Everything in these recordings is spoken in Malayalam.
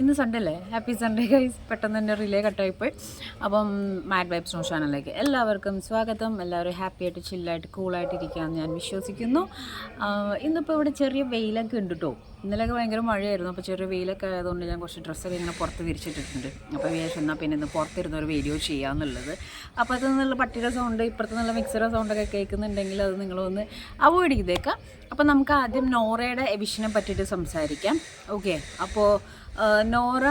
ഇന്ന് സൺഡേ അല്ലേ? ഹാപ്പി സൺഡേ ഗൈസ് പെട്ടെന്ന് തന്നെ റിലേ കട്ടായിപ്പോയി അപ്പം മാഡ് വൈബ്സ് നോ ചാനലിലേക്ക് എല്ലാവർക്കും സ്വാഗതം. എല്ലാവരും ഹാപ്പി ആയിട്ട് ചില്ലായിട്ട് കൂളായിട്ട് ഇരിക്കാമെന്ന് ഞാൻ വിശ്വസിക്കുന്നു. ഇന്നിപ്പോൾ ഇവിടെ ചെറിയ വെയിലൊക്കെ ഉണ്ട് കേട്ടോ ഇന്നലെയൊക്കെ ഭയങ്കര മഴയായിരുന്നു. അപ്പോൾ ചെറിയ വെയിലൊക്കെ ആയതുകൊണ്ട് ഞാൻ കുറച്ച് ഡ്രസ്സൊക്കെ ഇങ്ങനെ പുറത്ത് വിരിച്ചിട്ടിട്ടുണ്ട്. അപ്പോൾ വിചാരിച്ചു എന്നാൽ പിന്നെ ഇന്ന് പുറത്തിരുന്ന ഒരു വീഡിയോ ചെയ്യാമെന്നുള്ളത് അപ്പോൾ അത് നിന്നുള്ള പട്ടിയുടെ സൗണ്ട് ഇപ്പുറത്ത് നല്ല മിക്സറുടെ സൗണ്ടൊക്കെ കേൾക്കുന്നുണ്ടെങ്കിൽ അത് നിങ്ങളൊന്ന് അവോയ്ഡ് ചെയ്തേക്കാം. അപ്പോൾ നമുക്ക് ആദ്യം നോറയുടെ എവിഷനെ പറ്റിയിട്ട് സംസാരിക്കാം. ഓക്കെ അപ്പോൾ നോറ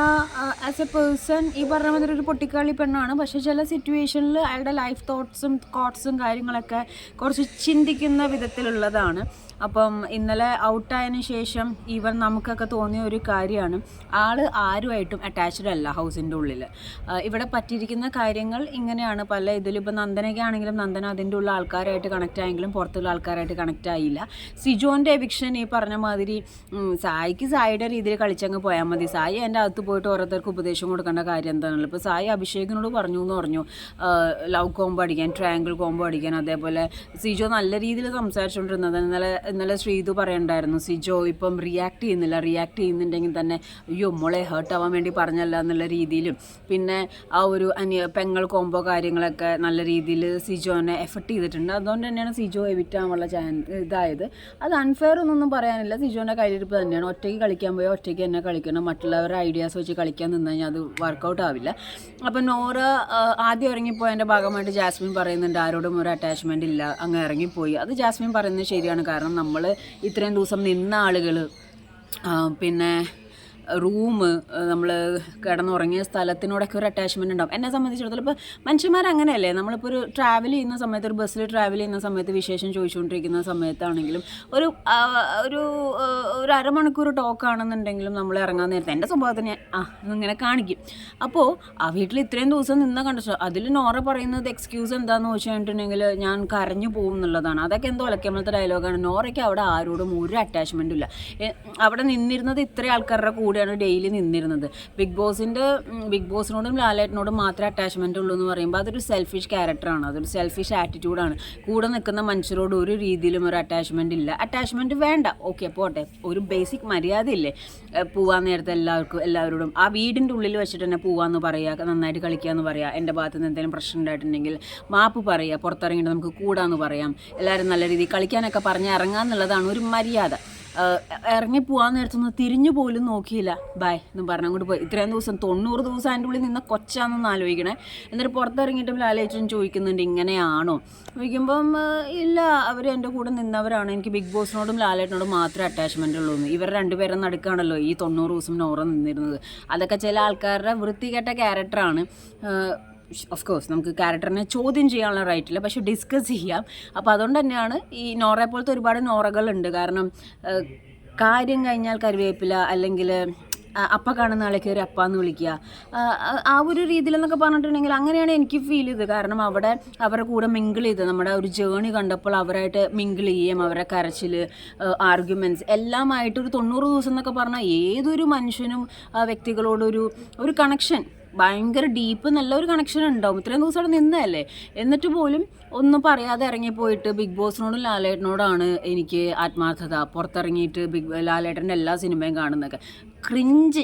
ആസ് എ പേഴ്സൺ ഈ പറഞ്ഞ മാതിരി ഒരു പൊട്ടിക്കാളി പെണ്ണാണ്. പക്ഷേ ചില സിറ്റുവേഷനിൽ അയാളുടെ ലൈഫ് തോട്ട്സും കോട്ട്സും കാര്യങ്ങളൊക്കെ കുറച്ച് ചിന്തിക്കുന്ന വിധത്തിലുള്ളതാണ്. അപ്പം ഇന്നലെ ഔട്ടായതിനു ശേഷം ഈവൻ നമുക്കൊക്കെ തോന്നിയ ഒരു കാര്യമാണ്. ആൾ ആരുമായിട്ടും അറ്റാച്ച്ഡ് അല്ല ഹൗസിന്റെ ഉള്ളിൽ ഇവിടെ പറ്റിയിരിക്കുന്ന കാര്യങ്ങൾ ഇങ്ങനെയാണ്. പല ഇതിലും ഇപ്പം നന്ദനൊക്കെ ആണെങ്കിലും നന്ദന അതിന്റെ ഉള്ള ആൾക്കാരായിട്ട് കണക്റ്റ് ആയെങ്കിലും പുറത്തുള്ള ആൾക്കാരായിട്ട് കണക്റ്റ് ആയില്ല. സിജോന്റെ എവിക്ഷൻ ഈ പറഞ്ഞ മാതിരി സായിക്ക് സായിയുടെ രീതിയിൽ കളിച്ചങ്ങ് പോയാൽ മതി. സായി എന്റെ അകത്ത് പോയിട്ട് ഓരോരുത്തർക്ക് ഉപദേശം കൊടുക്കേണ്ട കാര്യം എന്താണല്ലോ. ഇപ്പോൾ സായി അഭിഷേകിനോട് പറഞ്ഞു എന്ന് പറഞ്ഞു. ലവ് കോംബോ അടിക്കാൻ ട്രയാങ്കിൾ കോംബോ അടിക്കാൻ അതേപോലെ സിജോ നല്ല രീതിയിൽ സംസാരിച്ചുകൊണ്ടിരുന്നത് ഇന്നലെ ഇന്നലെ ശ്രീതു പറയണ്ടായിരുന്നു സിജോ ഇപ്പം റിയാക്ട് ചെയ്യുന്നില്ല റിയാക്ട് ചെയ്യുന്നുണ്ടെങ്കിൽ തന്നെ അയ്യോ മോളെ ഹേർട്ട് ആവാൻ വേണ്ടി പറഞ്ഞല്ല എന്നുള്ള രീതിയിലും. പിന്നെ ആ ഒരു അനിയ പെങ്ങൾ കോംബോ കാര്യങ്ങളൊക്കെ നല്ല രീതിയിൽ സിജോനെ എഫക്ട് ചെയ്തിട്ടുണ്ട്. അതുകൊണ്ട് തന്നെയാണ് സിജോ എവിറ്റ് ആവാനുള്ള ചാൻസ് ഇതായത്. അത് അൺഫെയർ എന്നൊന്നും പറയാനില്ല. സിജോന്റെ കയ്യിലിരിപ്പ് തന്നെയാണ്. ഒറ്റയ്ക്ക് കളിക്കാൻ പോയാൽ ഒറ്റയ്ക്ക് തന്നെ കളിക്കണം. മറ്റുള്ളവരുടെ ഐഡിയാസ് വെച്ച് കളിക്കാൻ നിന്ന് കഴിഞ്ഞാൽ അത് വർക്കൗട്ട് ആവില്ല. അപ്പം നോറ ആദ്യം ഇറങ്ങിപ്പോയതിന്റെ ഭാഗമായിട്ട് ജാസ്മിൻ പറയുന്നുണ്ട് ആരോടും ഒരു അറ്റാച്ച്മെന്റ് ഇല്ല. അങ്ങ് ഇറങ്ങിപ്പോയി. അത് ജാസ്മിൻ പറയുന്നത് ശരിയാണ്. കാരണം നമ്മൾ ഇത്രയും ദിവസം നിന്ന ആളുകൾ പിന്നെ റൂം നമ്മൾ കിടന്നുറങ്ങിയ സ്ഥലത്തിനോടൊക്കെ ഒരു അറ്റാച്ച്മെന്റ് ഉണ്ടാവും. എന്നെ സംബന്ധിച്ചിടത്തോളം ഇപ്പോൾ മനുഷ്യന്മാർ അങ്ങനെയല്ലേ? നമ്മളിപ്പോൾ ഒരു ട്രാവൽ ചെയ്യുന്ന സമയത്ത് ഒരു ബസ്സിൽ ട്രാവൽ ചെയ്യുന്ന സമയത്ത് വിശേഷം ചോദിച്ചുകൊണ്ടിരിക്കുന്ന സമയത്താണെങ്കിലും ഒരു ഒരു ഒരു അരമണിക്കൂർ ടോക്ക് ആണെന്നുണ്ടെങ്കിലും നമ്മൾ ഇറങ്ങാൻ നേരത്തെ എന്റെ സ്വഭാവത്തിന് ആ ഇങ്ങനെ കാണിക്കും. അപ്പോൾ ആ വീട്ടിൽ ഇത്രയും ദിവസം നിന്ന് കണ്ടോ അതിൽ നോറ പറയുന്നത് എക്സ്ക്യൂസ് എന്താണെന്ന് വെച്ചിട്ടുണ്ടെങ്കിൽ ഞാൻ കരഞ്ഞു പോകും എന്നുള്ളതാണ്. അതൊക്കെ എന്തോ ഒലക്കമലത്തെ ഡയലോഗാണ് നോറയ്ക്ക് അവിടെ ആരോടും ഒരു അറ്റാച്ച്മെന്റും ഇല്ല. അവിടെ നിന്നിരുന്നത് ഇത്രയും ആൾക്കാരുടെ കൂടെയാണ് ഡെയിലി നിന്നിരുന്നത്. ബിഗ് ബോസിന്റെ ബിഗ് ബോസിനോടും ലാലേട്ടനോടും മാത്രമേ അറ്റാച്ച്മെന്റ് ഉള്ളൂ എന്ന് പറയുമ്പോൾ അതൊരു സെൽഫിഷ് ക്യാരക്ടറാണ് അതൊരു സെൽഫിഷ് ആറ്റിറ്റ്യൂഡാണ് കൂടെ നിൽക്കുന്ന മനുഷ്യരോട് ഒരു രീതിയിലും ഒരു അറ്റാച്ച്മെന്റ് ഇല്ല. അറ്റാച്ച്മെന്റ് വേണ്ട. ഓക്കെ പോട്ടെ. ഒരു ബേസിക് മര്യാദ ഇല്ലേ? പോവാൻ നേരത്തെ എല്ലാവർക്കും എല്ലാവരോടും. ആ വീടിന്റെ ഉള്ളിൽ വെച്ചിട്ട് തന്നെ പോവാന്ന് പറയുക നന്നായിട്ട് കളിക്കാമെന്ന് പറയുക എന്റെ ഭാഗത്ത് നിന്ന് എന്തെങ്കിലും പ്രശ്നം ഉണ്ടായിട്ടുണ്ടെങ്കിൽ മാപ്പ് പറയുക പുറത്തിറങ്ങിയിട്ട് നമുക്ക് കൂടാന്ന് പറയാം. എല്ലാവരും നല്ല രീതിയിൽ കളിക്കാനൊക്കെ പറഞ്ഞ് ഇറങ്ങാന്നുള്ളതാണ് ഒരു മര്യാദ. ഇറങ്ങി പോകാൻ നേരത്തൊന്ന് തിരിഞ്ഞു പോലും നോക്കിയില്ല. ബൈ എന്നും പറഞ്ഞ് അങ്ങോട്ട് പോയി. ഇത്രയും ദിവസം തൊണ്ണൂറ് ദിവസം അതിന്റെ ഉള്ളിൽ നിന്ന് കൊച്ചാണെന്ന് ആലോചിക്കണേ. എന്നിട്ട് പുറത്തിറങ്ങിയിട്ടും ലാലേച്ചൻ ചോദിക്കുന്നുണ്ട് ഇങ്ങനെയാണോ? ചോദിക്കുമ്പം ഇല്ല അവർ എന്റെ കൂടെ നിന്നവരാണ്. എനിക്ക് ബിഗ് ബോസിനോടും ലാലേട്ടനോടും മാത്രമേ അറ്റാച്ച്മെന്റ് ഉള്ളൂ ഇവർ രണ്ടുപേരും നടക്കുകയാണല്ലോ ഈ തൊണ്ണൂറ് ദിവസം നോറ നിന്നിരുന്നത്. അതൊക്കെ ചില ആൾക്കാരുടെ വൃത്തികെട്ട ക്യാരക്ടറാണ് ഓഫ് കോഴ്സ് നമുക്ക് ക്യാരക്ടറിനെ ചോദ്യം ചെയ്യാനുള്ള റൈറ്റ് ഇല്ല. പക്ഷെ ഡിസ്കസ് ചെയ്യാം. അപ്പോൾ അതുകൊണ്ട് തന്നെയാണ് ഈ നോറയെ പോലത്തെ ഒരുപാട് നോറകളുണ്ട്. കാരണം കാര്യം കഴിഞ്ഞാൽ കരുവേപ്പില അല്ലെങ്കിൽ അപ്പ കാണുന്ന ആളെ കയറി അപ്പ എന്ന് വിളിക്കുക. ആ ഒരു രീതിയിലെന്നൊക്കെ പറഞ്ഞിട്ടുണ്ടെങ്കിൽ അങ്ങനെയാണ് എനിക്ക് ഫീൽ ചെയ്തത്. കാരണം അവിടെ അവരുടെ കൂടെ മിങ്കിൾ ചെയ്ത് നമ്മുടെ ഒരു ജേണി കണ്ടപ്പോൾ അവരായിട്ട് മിങ്കിൾ ചെയ്യുകയും അവരുടെ കരച്ചിൽ ആർഗ്യുമെന്റ്സ് എല്ലാമായിട്ട് ഒരു തൊണ്ണൂറ് ദിവസം എന്നൊക്കെ പറഞ്ഞാൽ ഏതൊരു മനുഷ്യനും വ്യക്തികളോടൊരു ഒരു കണക്ഷൻ ഭയങ്കര ഡീപ്പ് നല്ലൊരു കണക്ഷൻ ഉണ്ടാവും. ഇത്രയും ദിവസം അവിടെ നിന്നതല്ലേ? എന്നിട്ട് പോലും ഒന്നും പറയാതെ ഇറങ്ങിപ്പോയിട്ട് ബിഗ് ബോസിനോടും ലാലേട്ടനോടാണ് എനിക്ക് ആത്മാർത്ഥത. പുറത്തിറങ്ങിയിട്ട് ബിഗ് ലാലേട്ടന്റെ എല്ലാ സിനിമയും കാണുന്നതൊക്കെ. ക്രിഞ്ച്